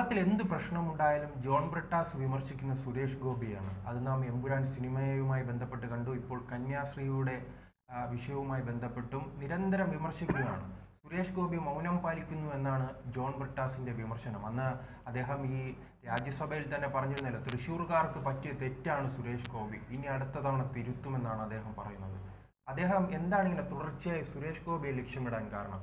കേരളത്തിൽ എന്ത് പ്രശ്നമുണ്ടായാലും ജോൺ ബ്രിട്ടാസ് വിമർശിക്കുന്ന സുരേഷ് ഗോപിയാണ്. അത് നാം എമ്പുരാൻ സിനിമയുമായി ബന്ധപ്പെട്ട് കണ്ടു. ഇപ്പോൾ കന്യാശ്രീയുടെ വിഷയവുമായി ബന്ധപ്പെട്ടും നിരന്തരം വിമർശിക്കുകയാണ്. സുരേഷ് ഗോപി മൗനം പാലിക്കുന്നു എന്നാണ് ജോൺ ബ്രിട്ടാസിന്റെ വിമർശനം. അന്ന് അദ്ദേഹം ഈ രാജ്യസഭയിൽ തന്നെ പറഞ്ഞിരുന്നില്ല തൃശ്ശൂർക്കാർക്ക് പറ്റിയ തെറ്റാണ് സുരേഷ് ഗോപി. ഇനി അടുത്ത തവണ തിരുത്തുമെന്നാണ് അദ്ദേഹം പറയുന്നത്. അദ്ദേഹം എന്താണ് ഇങ്ങനെ തുടർച്ചയായി സുരേഷ് ഗോപിയെ ലക്ഷ്യമിടാൻ കാരണം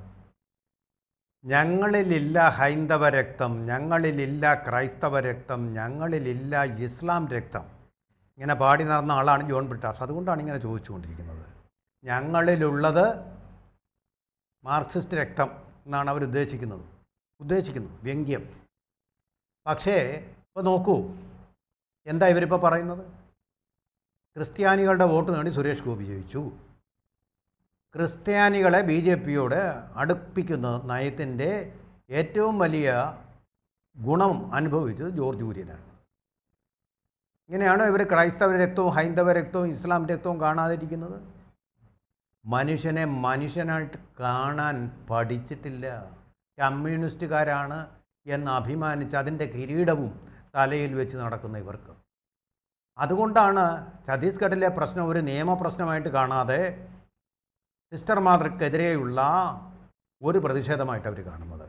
ഞങ്ങളിലില്ല ഹൈന്ദവ രക്തം ഞങ്ങളിലില്ല ക്രൈസ്തവ രക്തം ഞങ്ങളിലില്ല ഇസ്ലാം രക്തം. ഇങ്ങനെ പാടി നടന്ന ആളാണ് ജോൺ ബ്രിട്ടാസ്. അതുകൊണ്ടാണ് ഇങ്ങനെ ചോദിച്ചുകൊണ്ടിരിക്കുന്നത്. ഞങ്ങളിലുള്ളത് മാർക്സിസ്റ്റ് രക്തം എന്നാണ് അവർ ഉദ്ദേശിക്കുന്നത്. ഉദ്ദേശിക്കുന്നത് വ്യംഗ്യം. പക്ഷേ ഇപ്പോൾ നോക്കൂ. എന്താ ഇവരിപ്പോൾ പറയുന്നത്? ക്രിസ്ത്യാനികളുടെ വോട്ട് നേടി സുരേഷ് ഗോപി ജയിച്ചു. ക്രിസ്ത്യാനികളെ ബി ജെ പിയോട് അടുപ്പിക്കുന്ന നയത്തിന്റെ ഏറ്റവും വലിയ ഗുണം അനുഭവിച്ചത് ജോർജ് കുര്യനാണ്. ഇങ്ങനെയാണോ ഇവർ ക്രൈസ്തവ രക്തവും ഹൈന്ദവ രക്തവും ഇസ്ലാം രക്തവും കാണാതിരിക്കുന്നത്? മനുഷ്യനെ മനുഷ്യനായിട്ട് കാണാൻ പഠിച്ചിട്ടില്ല. കമ്മ്യൂണിസ്റ്റുകാരാണ് എന്ന് അഭിമാനിച്ച് അതിന്റെ കിരീടവും തലയിൽ വെച്ച് നടക്കുന്ന ഇവർക്ക്. അതുകൊണ്ടാണ് ഛത്തീസ്ഗഡിലെ പ്രശ്നം ഒരു നിയമപ്രശ്നമായിട്ട് കാണാതെ സിസ്റ്റർ മാതൃക്കെതിരെയുള്ള ഒരു പ്രതിഷേധമായിട്ട് അവർ കാണുന്നത്.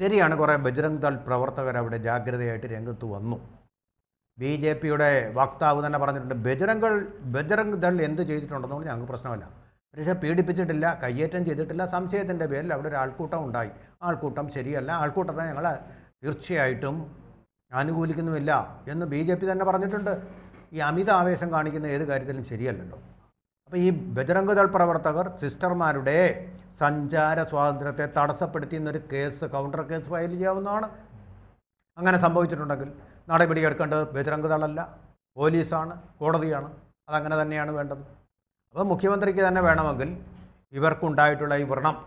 ശരിയാണ് കുറേ ബജ്രംഗ് ദൾ പ്രവർത്തകർ അവിടെ ജാഗ്രതയായിട്ട് രംഗത്ത് വന്നു. ബി ജെ പിയുടെ വക്താവ് തന്നെ പറഞ്ഞിട്ടുണ്ട് ബജ്രംഗ് ബജ്രംഗ് ദൾ എന്ത് ചെയ്തിട്ടുണ്ടെന്നുകൊണ്ട് ഞങ്ങൾക്ക് പ്രശ്നമല്ല. പക്ഷേ പീഡിപ്പിച്ചിട്ടില്ല കയ്യേറ്റം ചെയ്തിട്ടില്ല സംശയത്തിന്റെ പേരിൽ അവിടെ ഒരു ആൾക്കൂട്ടം ഉണ്ടായി. ആൾക്കൂട്ടം ശരിയല്ല ആൾക്കൂട്ടത്തെ ഞങ്ങൾ തീർച്ചയായിട്ടും അനുകൂലിക്കുന്നുമില്ല എന്ന് ബി ജെ പി തന്നെ പറഞ്ഞിട്ടുണ്ട്. ഈ അമിത ആവേശം കാണിക്കുന്ന ഏത് കാര്യത്തിലും ശരിയല്ലല്ലോ. അപ്പോൾ ഈ ബജരംഗദൾ പ്രവർത്തകർ സിസ്റ്റർമാരുടെ സഞ്ചാര സ്വാതന്ത്ര്യത്തെ തടസ്സപ്പെടുത്തി എന്നൊരു കേസ് കൗണ്ടർ കേസ് ഫയൽ ചെയ്യാവുന്നതാണ്. അങ്ങനെ സംഭവിച്ചിട്ടുണ്ടെങ്കിൽ നടപടിയെടുക്കേണ്ടത് എടുക്കേണ്ടത് ബജരംഗദളല്ല പോലീസാണ് കോടതിയാണ്. അതങ്ങനെ തന്നെയാണ് വേണ്ടത്. അപ്പോൾ മുഖ്യമന്ത്രിക്ക് തന്നെ വേണമെങ്കിൽ ഇവർക്കുണ്ടായിട്ടുള്ള ഈ വ്രണം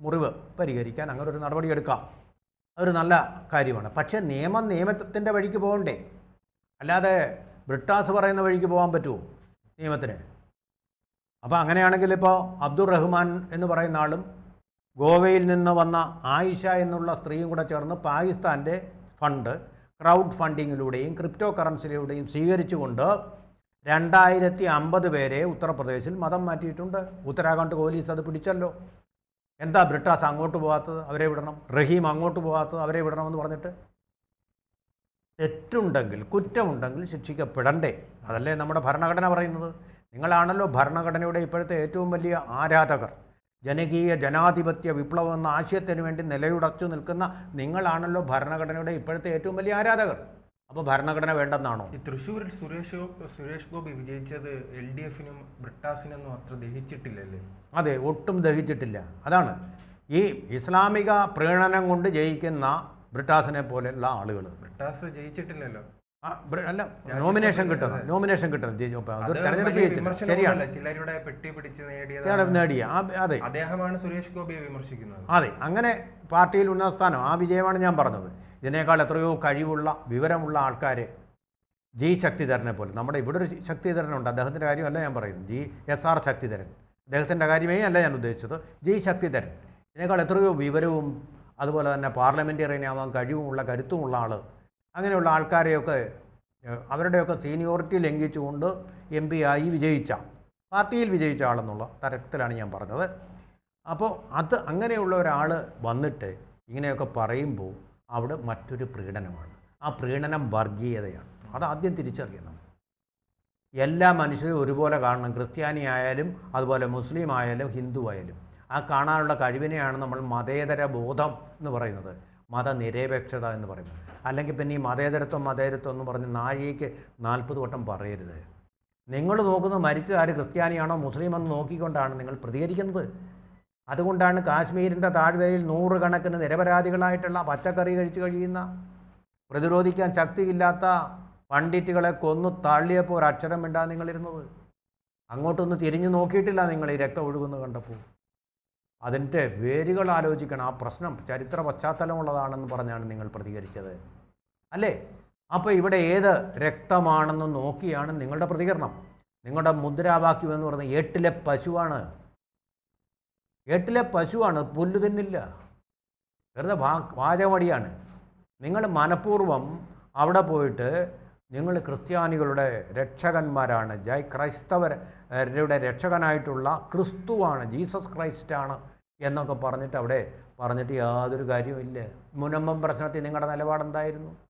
മുറിവ് പരിഹരിക്കാൻ അങ്ങനെ ഒരു നടപടിയെടുക്കാം അതൊരു നല്ല കാര്യമാണ്. പക്ഷേ നിയമം നിയമത്തിന്റെ വഴിക്ക് പോകണ്ടേ? അല്ലാതെ ബ്രിട്ടാസ് പറയുന്ന വഴിക്ക് പോകാൻ പറ്റുമോ നിയമത്തിന്? അപ്പോൾ അങ്ങനെയാണെങ്കിൽ ഇപ്പോൾ അബ്ദുൾ റഹ്മാൻ എന്ന് പറയുന്ന ആളും ഗോവയിൽ നിന്ന് വന്ന ആയിഷ എന്നുള്ള സ്ത്രീയും കൂടെ ചേർന്ന് പാകിസ്ഥാന്റെ ഫണ്ട് ക്രൗഡ് ഫണ്ടിങ്ങിലൂടെയും ക്രിപ്റ്റോ കറൻസിയിലൂടെയും സ്വീകരിച്ചുകൊണ്ട് രണ്ടായിരത്തി അമ്പത് പേരെ ഉത്തർപ്രദേശിൽ മതം മാറ്റിയിട്ടുണ്ട്. ഉത്തരാഖണ്ഡ് പോലീസ് അത് പിടിച്ചല്ലോ. എന്താ ബ്രിട്ടാസ് അങ്ങോട്ട് പോകാത്തത്? അവരെ വിടണം. റഹീം അങ്ങോട്ട് പോകാത്തത്? അവരെ വിടണമെന്ന് പറഞ്ഞിട്ട്? തെറ്റുണ്ടെങ്കിൽ കുറ്റമുണ്ടെങ്കിൽ ശിക്ഷിക്കപ്പെടണ്ടേ? അതല്ലേ നമ്മുടെ ഭരണഘടന പറയുന്നത്. നിങ്ങളാണല്ലോ ഭരണഘടനയുടെ ഇപ്പോഴത്തെ ഏറ്റവും വലിയ ആരാധകർ. ജനകീയ ജനാധിപത്യ വിപ്ലവം എന്ന ആശയത്തിന് വേണ്ടി നിലയുടച്ചു നിൽക്കുന്ന നിങ്ങളാണല്ലോ ഭരണഘടനയുടെ ഇപ്പോഴത്തെ ഏറ്റവും വലിയ ആരാധകർ. അപ്പോൾ ഭരണഘടന വേണ്ടെന്നാണോ? ഈ തൃശ്ശൂരിൽ സുരേഷ് സുരേഷ് ഗോപി വിജയിച്ചത് എൽ ഡി എഫിനും ബ്രിട്ടാസിനൊന്നും അത്ര ദഹിച്ചിട്ടില്ലല്ലേ? അതെ ഒട്ടും ദഹിച്ചിട്ടില്ല. അതാണ്. ഈ ഇസ്ലാമിക പ്രീണനം കൊണ്ട് ജയിക്കുന്ന ബ്രിട്ടാസിനെ പോലെയുള്ള ആളുകൾ ബ്രിട്ടാസ് ജയിച്ചിട്ടില്ലല്ലോ. അല്ല നോമിനേഷൻ കിട്ടുന്നത് നോമിനേഷൻ ജയിച്ചു ജോപ്പ അതൊരു തെരഞ്ഞെടുപ്പ് ശരിയാണ്. ചിലരുടെ പെട്ടി പിടിച്ച് നേടിയ അതെ. അദ്ദേഹമാണ് സുരേഷ് ഗോപിയെ വിമർശിക്കുന്നത്. അതെ അങ്ങനെ പാർട്ടിയിൽ ഉന്നത സ്ഥാനം ആ വിജയമാണ് ഞാൻ പറഞ്ഞത്. ഇതിനേക്കാൾ എത്രയോ കഴിവുള്ള വിവരമുള്ള ആൾക്കാർ ജി ശക്തിധരനെ പോലെ. നമ്മുടെ ഇവിടെ ഒരു ശക്തിധരനുണ്ട്. അദ്ദേഹത്തിന്റെ കാര്യമല്ല ഞാൻ പറയുന്നത്. G S R Sakthidharan. അദ്ദേഹത്തിന്റെ കാര്യമേ അല്ല ഞാൻ ഉദ്ദേശിച്ചത്. ജി ശക്തിധരൻ. ഇതിനേക്കാൾ എത്രയോ വിവരവും അതുപോലെ തന്നെ പാർലമെന്റേറിയൻ ആവാൻ കഴിവുമുള്ള കരുത്തുമുള്ള ആൾ അങ്ങനെയുള്ള ആൾക്കാരെയൊക്കെ അവരുടെയൊക്കെ സീനിയോറിറ്റി ലംഘിച്ചുകൊണ്ട് എം പി ആയി വിജയിച്ച പാർട്ടിയിൽ വിജയിച്ച ആളെന്നുള്ള തരത്തിലാണ് ഞാൻ പറഞ്ഞത്. അപ്പോൾ അത് അങ്ങനെയുള്ള ഒരാൾ വന്നിട്ട് ഇങ്ങനെയൊക്കെ പറയുമ്പോൾ അവിടെ മറ്റൊരു പ്രീണനമാണ്. ആ പ്രീണനം വർഗീയതയാണ്. അത് ആദ്യം തിരിച്ചറിയണം. എല്ലാ മനുഷ്യരും ഒരുപോലെ കാണണം. ക്രിസ്ത്യാനി ആയാലും അതുപോലെ മുസ്ലിം ആയാലും ഹിന്ദു ആയാലും. ആ കാണാനുള്ള കഴിവിനെയാണ് നമ്മൾ മതേതര ബോധം എന്ന് പറയുന്നത്. മതനിരപേക്ഷത എന്ന് പറയുന്നത്. അല്ലെങ്കിൽ പിന്നെ ഈ മതേതരത്വം മതേതരത്വം എന്ന് പറഞ്ഞ് നാഴികയ്ക്ക് നാൽപ്പത് വട്ടം പറയരുത്. നിങ്ങൾ നോക്കുന്നത് മരിച്ച ആര് ക്രിസ്ത്യാനിയാണോ മുസ്ലിം എന്ന് നോക്കിക്കൊണ്ടാണ് നിങ്ങൾ പ്രതികരിക്കുന്നത്. അതുകൊണ്ടാണ് കാശ്മീരിന്റെ താഴ്വരയിൽ നൂറുകണക്കിന് നിരപരാധികളായിട്ടുള്ള പച്ചക്കറി കഴിച്ചു കഴിയുന്ന പ്രതിരോധിക്കാൻ ശക്തിയില്ലാത്ത പണ്ഡിറ്റുകളെ കൊന്നു തള്ളിയപ്പോൾ ഒരു അക്ഷരം മിണ്ടാ നിങ്ങളിരുന്നത്. അങ്ങോട്ടൊന്ന് തിരിഞ്ഞു നോക്കിയിട്ടില്ല നിങ്ങൾ ഈ രക്തം ഒഴുകുന്നത് കണ്ടപ്പോൾ. അതിന്റെ വേരുകൾ ആലോചിക്കണം. ആ പ്രശ്നം ചരിത്ര പശ്ചാത്തലമുള്ളതാണെന്ന് പറഞ്ഞാണ് നിങ്ങൾ പ്രതികരിച്ചത്. അല്ലേ? അപ്പോൾ ഇവിടെ ഏത് രക്തമാണെന്ന് നോക്കിയാണ് നിങ്ങളുടെ പ്രതികരണം. നിങ്ങളുടെ മുദ്രാവാക്യം എന്ന് പറയുന്നത് എട്ടിലെ പശുവാണ്. എട്ടിലെ പശുവാണ് പുല്ല് തിന്നില്ല. വെറുതെ വാ വാചകമടിയാണ്. നിങ്ങൾ മനഃപൂർവം അവിടെ പോയിട്ട് നിങ്ങൾ ക്രിസ്ത്യാനികളുടെ രക്ഷകന്മാരാണ്. ജയ് ക്രൈസ്തവരുടെ രക്ഷകനായിട്ടുള്ള ക്രിസ്തുവാണ് ജീസസ് ക്രൈസ്റ്റാണ് എന്നൊക്കെ പറഞ്ഞിട്ട് അവിടെ പറഞ്ഞിട്ട് യാതൊരു കാര്യവുമില്ല. മുനമ്പം പ്രശ്നത്തിൽ നിങ്ങളുടെ നിലപാടെന്തായിരുന്നു?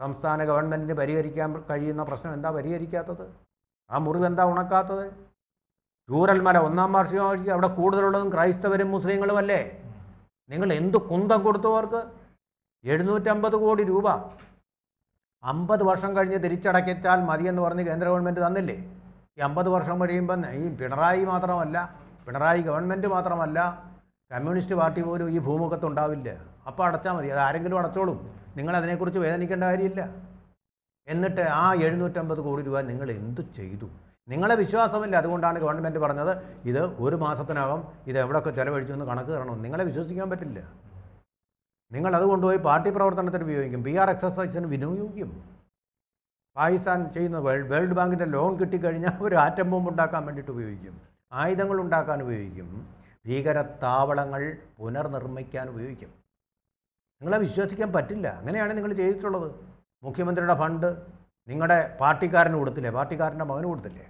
സംസ്ഥാന ഗവൺമെന്റിന് പരിഹരിക്കാൻ കഴിയുന്ന പ്രശ്നം എന്താ പരിഹരിക്കാത്തത്? ആ മുറിവ് എന്താ ഉണക്കാത്തത്? ചൂരൽമല ഒന്നാം വാർഷികമാക്കി അവിടെ കൂടുതലുള്ളതും ക്രൈസ്തവരും മുസ്ലിങ്ങളും അല്ലേ? നിങ്ങൾ എന്ത് കുന്തം കൊടുത്തു അവർക്ക്? എഴുന്നൂറ്റമ്പത് കോടി രൂപ. അമ്പത് വർഷം കഴിഞ്ഞ് തിരിച്ചടക്കിച്ചാൽ മതിയെന്ന് പറഞ്ഞ് കേന്ദ്ര ഗവൺമെന്റ് തന്നില്ലേ? ഈ അമ്പത് വർഷം കഴിയുമ്പം ഈ പിണറായി മാത്രമല്ല പിണറായി ഗവൺമെന്റ് മാത്രമല്ല കമ്മ്യൂണിസ്റ്റ് പാർട്ടി പോലും ഈ ഭൂമുഖത്ത് ഉണ്ടാവില്ല. അപ്പോൾ അടച്ചാൽ മതി. അത് ആരെങ്കിലും അടച്ചോളും. നിങ്ങൾ അതിനെക്കുറിച്ച് വേദനിക്കേണ്ട കാര്യമില്ല. എന്നിട്ട് ആ എഴുന്നൂറ്റമ്പത് കോടി രൂപ നിങ്ങൾ എന്തു ചെയ്തു? നിങ്ങളെ വിശ്വാസമില്ല. അതുകൊണ്ടാണ് ഗവൺമെന്റ് പറഞ്ഞത് ഇത് ഒരു മാസത്തിനകം ഇത് എവിടെയൊക്കെ ചിലവഴിച്ചു എന്ന് കണക്ക് തരണം. നിങ്ങളെ വിശ്വസിക്കാൻ പറ്റില്ല. നിങ്ങൾ അത് കൊണ്ടുപോയി പാർട്ടി പ്രവർത്തനത്തിന് ഉപയോഗിക്കും. പി ആർ എക്സസൈസിന് വിനിയോഗിക്കും. പാകിസ്ഥാൻ ചെയ്യുന്ന വേൾഡ് വേൾഡ് ബാങ്കിന്റെ ലോൺ കിട്ടിക്കഴിഞ്ഞാൽ ഒരു ആറ്റം ബോംബ് ഉണ്ടാക്കാൻ വേണ്ടിയിട്ട് ഉപയോഗിക്കും. ആയുധങ്ങൾ ഉണ്ടാക്കാൻ ഉപയോഗിക്കും. ഭീകരത്താവളങ്ങൾ പുനർനിർമ്മിക്കാൻ ഉപയോഗിക്കും. നിങ്ങളെ വിശ്വസിക്കാൻ പറ്റില്ല. അങ്ങനെയാണ് നിങ്ങൾ ചെയ്തിട്ടുള്ളത്. മുഖ്യമന്ത്രിയുടെ ഫണ്ട് നിങ്ങളുടെ പാർട്ടിക്കാരന് കൊടുത്തില്ലേ? പാർട്ടിക്കാരന്റെ മകന് കൊടുത്തില്ലേ?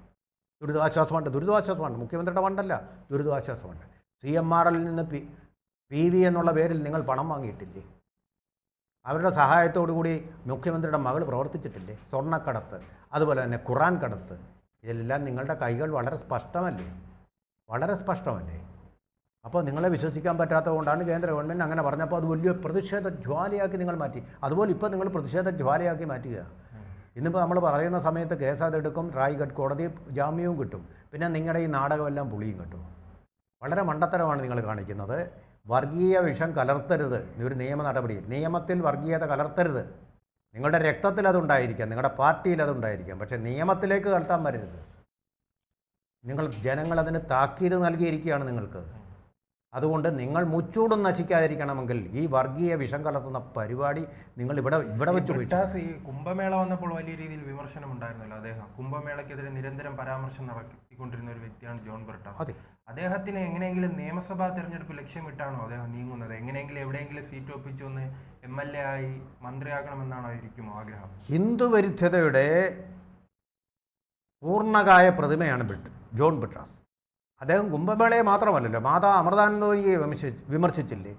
ദുരിതാശ്വാസ ഫണ്ട്. ദുരിതാശ്വാസ ഫണ്ട്. മുഖ്യമന്ത്രിയുടെ ഫണ്ടല്ല. ദുരിതാശ്വാസ ഫണ്ട്. സി എം ആർ എല്ലിൽ നിന്ന് പി പി വി എന്നുള്ള പേരിൽ നിങ്ങൾ പണം വാങ്ങിയിട്ടില്ലേ? അവരുടെ സഹായത്തോടു കൂടി മുഖ്യമന്ത്രിയുടെ മകൾ പ്രവർത്തിച്ചിട്ടില്ലേ? സ്വർണക്കടത്ത് അതുപോലെ തന്നെ ഖുറാൻ കടത്ത്. ഇതെല്ലാം നിങ്ങളുടെ കൈകൾ വളരെ സ്പഷ്ടമല്ലേ? വളരെ സ്പഷ്ടമല്ലേ? അപ്പോൾ നിങ്ങളെ വിശ്വസിക്കാൻ പറ്റാത്തത് കൊണ്ടാണ് കേന്ദ്ര ഗവൺമെന്റ് അങ്ങനെ പറഞ്ഞപ്പോൾ അത് വലിയ പ്രതിഷേധ ജ്വാലയാക്കി നിങ്ങൾ മാറ്റി. അതുപോലെ ഇപ്പോൾ നിങ്ങൾ പ്രതിഷേധ ജ്വാലയാക്കി മാറ്റുക. ഇന്നിപ്പോൾ നമ്മൾ പറയുന്ന സമയത്ത് കേസ് അതെടുക്കും റായ്ഗഡ് കോടതി ജാമ്യവും കിട്ടും. പിന്നെ നിങ്ങളുടെ ഈ നാടകമെല്ലാം പുളിയും കിട്ടും. വളരെ മണ്ടത്തരമാണ് നിങ്ങൾ കാണിക്കുന്നത്. വർഗീയ വിഷം കലർത്തരുത്. ഇതൊരു നിയമ നടപടിയിൽ നിയമത്തിൽ വർഗീയത കലർത്തരുത്. നിങ്ങളുടെ രക്തത്തിൽ അതുണ്ടായിരിക്കാം. നിങ്ങളുടെ പാർട്ടിയിൽ അതുണ്ടായിരിക്കാം. പക്ഷേ നിയമത്തിലേക്ക് കലർത്താൻ വരരുത്. നിങ്ങൾ ജനങ്ങൾ അതിന് താക്കീത് നൽകിയിരിക്കുകയാണ് നിങ്ങൾക്ക്. അതുകൊണ്ട് നിങ്ങൾ മുച്ചൂടും നശിക്കാതിരിക്കണമെങ്കിൽ ഈ വർഗീയ വിഷം കലർത്തുന്ന പരിപാടി നിങ്ങൾ ഇവിടെ ഇവിടെ വെച്ച് വിട്ടാസ് ഈ കുംഭമേള വന്നപ്പോൾ വലിയ രീതിയിൽ വിമർശനം ഉണ്ടായിരുന്നല്ലോ അദ്ദേഹം. കുംഭമേളയ്ക്കെതിരെ നിരന്തരം പരാമർശം നടത്തിക്കൊണ്ടിരുന്ന ഒരു വ്യക്തിയാണ് ജോൺ ബ്രിട്ടാസ്. അതെ. അദ്ദേഹത്തിന് എങ്ങനെയെങ്കിലും നിയമസഭാ തെരഞ്ഞെടുപ്പ് ലക്ഷ്യമിട്ടാണോ അദ്ദേഹം നീങ്ങുന്നത്? എങ്ങനെയെങ്കിലും എവിടെയെങ്കിലും സീറ്റ് ഒപ്പിച്ചു ഒന്ന് എം എൽ എ ആയി മന്ത്രിയാകണമെന്നാണോ ഇരിക്കുമോ ആഗ്രഹം? ഹിന്ദു വിരുദ്ധതയുടെ പൂർണകായ പ്രതിമയാണ് ബ്രിട്ട് ജോൺ ബ്രിട്ടാസ്. അദ്ദേഹം കുംഭമേളയെ മാത്രമല്ലല്ലോ. മാതാ അമൃതാനന്ദോയിയെ വിമർശിച്ചില്ലേ?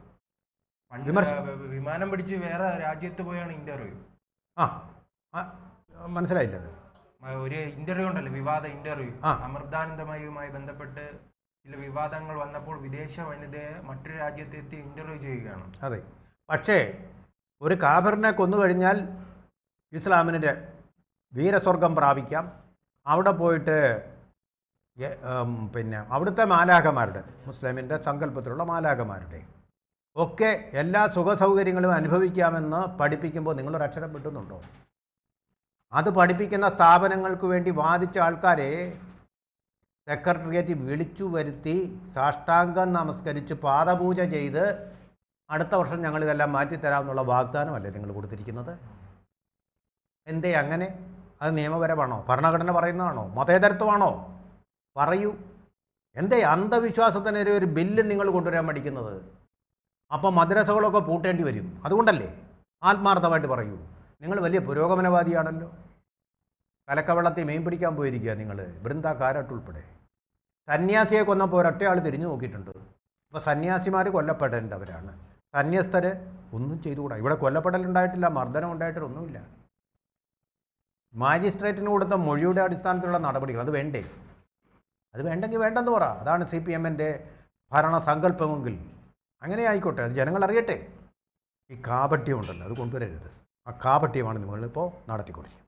വിമാനം പിടിച്ച് വേറെ രാജ്യത്ത് പോയാണ് ഇന്റർവ്യൂ. ആ മനസ്സിലായില്ല ഒരു ഇന്റർവ്യൂ ഉണ്ടല്ലോ വിവാദ ഇന്റർവ്യൂ. ആ. അമൃതാനന്ദമയുമായി ബന്ധപ്പെട്ട് ചില വിവാദങ്ങൾ വന്നപ്പോൾ വിദേശ വനിതയെ മറ്റൊരു രാജ്യത്ത് എത്തി ഇന്റർവ്യൂ ചെയ്യുകയാണ്. അതെ. പക്ഷേ ഒരു കാബറിനെ കൊന്നു കഴിഞ്ഞാൽ ഇസ്ലാമിന് വീരസ്വർഗം പ്രാപിക്കാം. അവിടെ പോയിട്ട് പിന്നെ അവിടുത്തെ മാലാഖമാരുടെ മുസ്ലിമിന്റെ സങ്കല്പത്തിലുള്ള മാലാഖമാരുടെ. ഒക്കെ എല്ലാ സുഖ സൗകര്യങ്ങളും അനുഭവിക്കാമെന്ന് പഠിപ്പിക്കുമ്പോൾ നിങ്ങളൊരു അക്ഷരം കിട്ടുന്നുണ്ടോ അത് പഠിപ്പിക്കുന്ന സ്ഥാപനങ്ങൾക്ക് വേണ്ടി വാദിച്ച ആൾക്കാരെ സെക്രട്ടേറിയറ്റ് വിളിച്ചു വരുത്തി സാഷ്ടാംഗം നമസ്കരിച്ച് പാദപൂജ ചെയ്ത് അടുത്ത വർഷം ഞങ്ങൾ ഇതെല്ലാം മാറ്റിത്തരാമെന്നുള്ള വാഗ്ദാനമല്ലേ നിങ്ങൾ കൊടുത്തിരിക്കുന്നത്? എന്തേ അങ്ങനെ? അത് നിയമപരമാണോ? ഭരണഘടന പറയുന്നതാണോ? മതേതരത്വമാണോ? പറയൂ. എന്തേ അന്ധവിശ്വാസത്തിനെതിരെ ഒരു ബില്ല് നിങ്ങൾ കൊണ്ടുവരാൻ പഠിക്കുന്നത് അപ്പോൾ മദ്രസകളൊക്കെ പൂട്ടേണ്ടി വരും. അതുകൊണ്ടല്ലേ? ആത്മാർത്ഥമായിട്ട് പറയൂ. നിങ്ങൾ വലിയ പുരോഗമനവാദിയാണല്ലോ. കലക്കവെള്ളത്തിൽ മീൻ പിടിക്കാൻ പോയിരിക്കുക നിങ്ങൾ ബൃന്ദ കാരാട്ട് ഉൾപ്പെടെ. സന്യാസിയെ കൊന്നപ്പോൾ ഒരൊറ്റയാൾ തിരിഞ്ഞു നോക്കിയിട്ടുണ്ട്. അപ്പോൾ സന്യാസിമാർ കൊല്ലപ്പെടേണ്ടവരാണ്. സന്യസ്തർ ഒന്നും ചെയ്തുകൂടാ. ഇവിടെ കൊല്ലപ്പെടലുണ്ടായിട്ടില്ല മർദ്ദനം ഉണ്ടായിട്ടില്ല ഒന്നുമില്ല. മാജിസ്ട്രേറ്റിന് കൊടുത്ത മൊഴിയുടെ അടിസ്ഥാനത്തിലുള്ള നടപടികൾ അത് വേണ്ടേ? അത് വേണ്ടെങ്കിൽ വേണ്ടെന്ന് പറ. അതാണ് സി പി എമ്മിന്റെ ഭരണസങ്കല്പമെങ്കിൽ അങ്ങനെ ആയിക്കോട്ടെ അത് ജനങ്ങൾ അറിയട്ടെ. ഈ കാപട്യം ഉണ്ടല്ലോ അത് കൊണ്ടുവരരുത്. ആ കാപട്യമാണ് നിങ്ങളിപ്പോൾ നടത്തിക്കൊണ്ടിരിക്കുന്നത്.